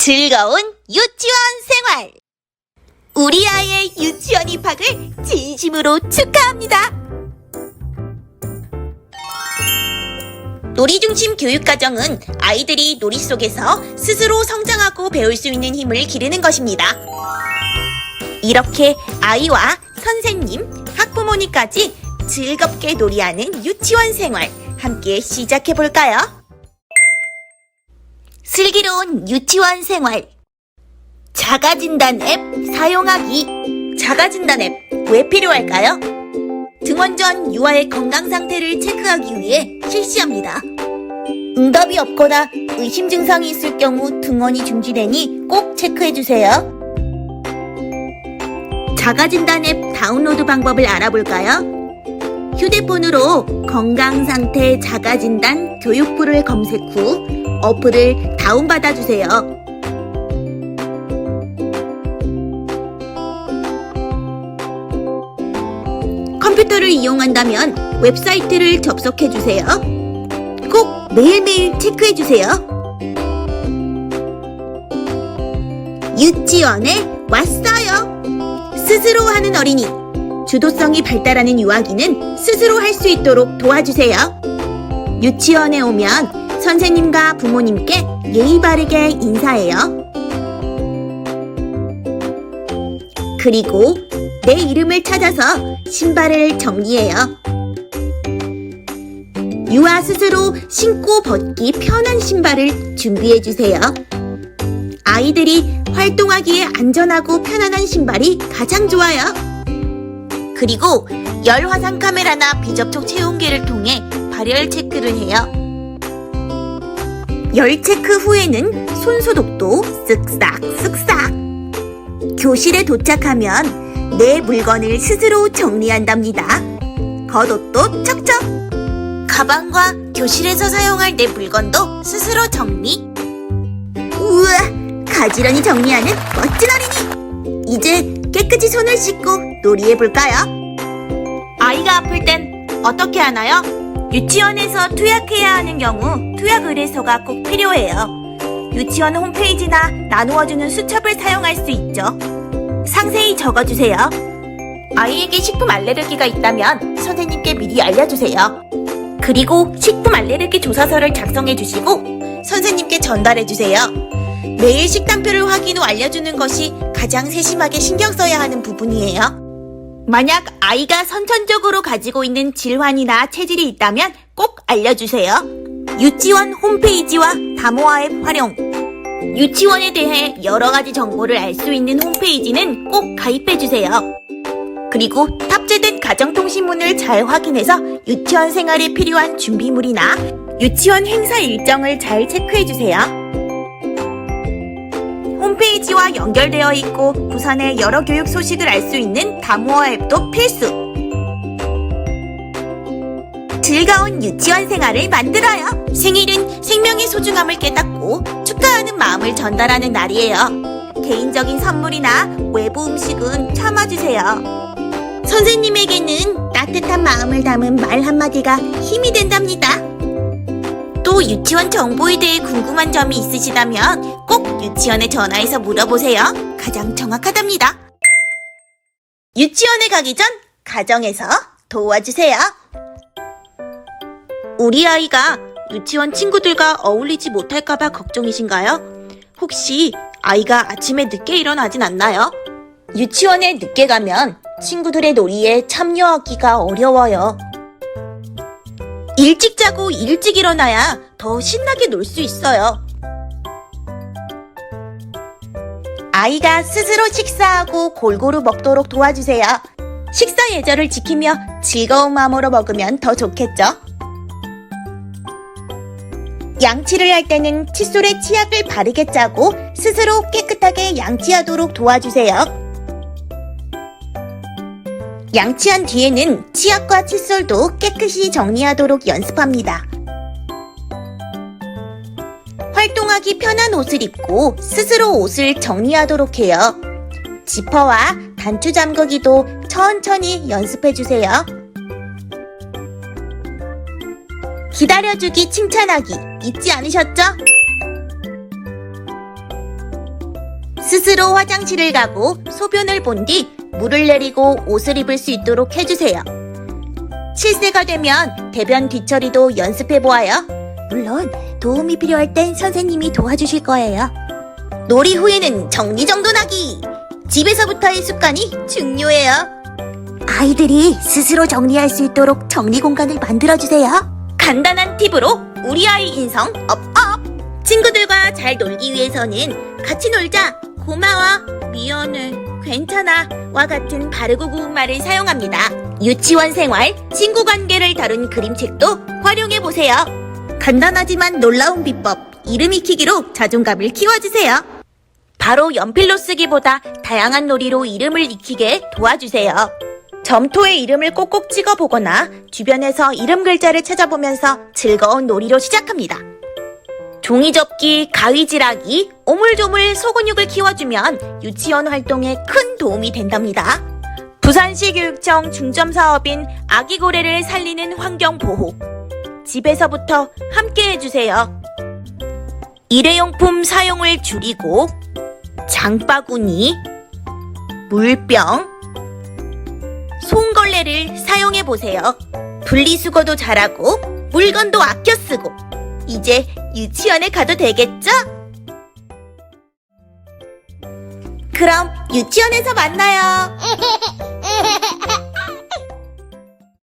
즐거운 유치원 생활! 우리 아이의 유치원 입학을 진심으로 축하합니다! 놀이중심 교육과정은 아이들이 놀이 속에서 스스로 성장하고 배울 수 있는 힘을 기르는 것입니다. 이렇게 아이와 선생님, 학부모님까지 즐겁게 놀이하는 유치원 생활 함께 시작해 볼까요? 슬기로운 유치원 생활. 자가진단 앱 사용하기. 자가진단 앱 왜 필요할까요? 등원 전 유아의 건강 상태를 체크하기 위해 실시합니다. 응답이 없거나 의심 증상이 있을 경우 등원이 중지되니 꼭 체크해주세요. 자가진단 앱 다운로드 방법을 알아볼까요? 휴대폰으로 건강상태 자가진단 교육부를 검색 후 어플을 다운받아 주세요. 컴퓨터를 이용한다면 웹사이트를 접속해 주세요. 꼭 매일매일 체크해 주세요. 유치원에 왔어요. 스스로 하는 어린이. 주도성이 발달하는 유아기는 스스로 할 수 있도록 도와주세요. 유치원에 오면 선생님과 부모님께 예의 바르게 인사해요. 그리고 내 이름을 찾아서 신발을 정리해요. 유아 스스로 신고 벗기 편한 신발을 준비해 주세요. 아이들이 활동하기에 안전하고 편안한 신발이 가장 좋아요. 그리고 열 화상 카메라나 비접촉 체온계를 통해 발열 체크를 해요. 열 체크 후에는 손 소독도 쓱싹 쓱싹. 교실에 도착하면 내 물건을 스스로 정리한답니다. 겉옷도 척척. 가방과 교실에서 사용할 내 물건도 스스로 정리. 우와, 가지런히 정리하는 멋진 어린이. 이제 깨끗이 손을 씻고 놀이해 볼까요? 아이가 아플 땐 어떻게 하나요? 유치원에서 투약해야 하는 경우 투약 의뢰서가 꼭 필요해요. 유치원 홈페이지나 나누어주는 수첩을 사용할 수 있죠. 상세히 적어주세요. 아이에게 식품 알레르기가 있다면 선생님께 미리 알려주세요. 그리고 식품 알레르기 조사서를 작성해 주시고 선생님께 전달해 주세요. 매일 식단표를 확인 후 알려주는 것이 가장 세심하게 신경 써야 하는 부분이에요. 만약 아이가 선천적으로 가지고 있는 질환이나 체질이 있다면 꼭 알려주세요. 유치원 홈페이지와 다모아 앱 활용. 유치원에 대해 여러 가지 정보를 알 수 있는 홈페이지는 꼭 가입해주세요. 그리고 탑재된 가정통신문을 잘 확인해서 유치원 생활에 필요한 준비물이나 유치원 행사 일정을 잘 체크해주세요. 홈페이지와 연결되어 있고 부산의 여러 교육 소식을 알 수 있는 다모어 앱도 필수. 즐거운 유치원 생활을 만들어요. 생일은 생명의 소중함을 깨닫고 축하하는 마음을 전달하는 날이에요. 개인적인 선물이나 외부 음식은 참아주세요. 선생님에게는 따뜻한 마음을 담은 말 한마디가 힘이 된답니다. 또 유치원 정보에 대해 궁금한 점이 있으시다면 꼭 유치원에 전화해서 물어보세요. 가장 정확하답니다. 유치원에 가기 전 가정에서 도와주세요. 우리 아이가 유치원 친구들과 어울리지 못할까봐 걱정이신가요? 혹시 아이가 아침에 늦게 일어나진 않나요? 유치원에 늦게 가면 친구들의 놀이에 참여하기가 어려워요. 일찍 자고 일찍 일어나야 더 신나게 놀 수 있어요. 아이가 스스로 식사하고 골고루 먹도록 도와주세요. 식사 예절을 지키며 즐거운 마음으로 먹으면 더 좋겠죠? 양치를 할 때는 칫솔에 치약을 바르게 짜고 스스로 깨끗하게 양치하도록 도와주세요. 양치한 뒤에는 치약과 칫솔도 깨끗이 정리하도록 연습합니다. 활동하기 편한 옷을 입고 스스로 옷을 정리하도록 해요. 지퍼와 단추 잠그기도 천천히 연습해주세요. 기다려주기 칭찬하기 잊지 않으셨죠? 스스로 화장실을 가고 소변을 본 뒤 물을 내리고 옷을 입을 수 있도록 해주세요. 7세가 되면 대변 뒤처리도 연습해 보아요. 물론 도움이 필요할 땐 선생님이 도와주실 거예요. 놀이 후에는 정리정돈하기. 집에서부터의 습관이 중요해요. 아이들이 스스로 정리할 수 있도록 정리 공간을 만들어주세요. 간단한 팁으로 우리 아이 인성 업업! 친구들과 잘 놀기 위해서는 같이 놀자, 고마워, 미안해, 괜찮아 와 같은 바르고 고운 말을 사용합니다. 유치원 생활, 친구 관계를 다룬 그림책도 활용해보세요. 간단하지만 놀라운 비법, 이름 익히기로 자존감을 키워주세요. 바로 연필로 쓰기보다 다양한 놀이로 이름을 익히게 도와주세요. 점토에 이름을 꼭꼭 찍어보거나 주변에서 이름 글자를 찾아보면서 즐거운 놀이로 시작합니다. 종이접기, 가위질하기, 오물조물 소근육을 키워주면 유치원 활동에 큰 도움이 된답니다. 부산시 교육청 중점 사업인 아기 고래를 살리는 환경 보호. 집에서부터 함께 해주세요. 일회용품 사용을 줄이고 장바구니, 물병, 손걸레를 사용해 보세요. 분리수거도 잘하고 물건도 아껴 쓰고 이제 유치원에 가도 되겠죠? 그럼 유치원에서 만나요.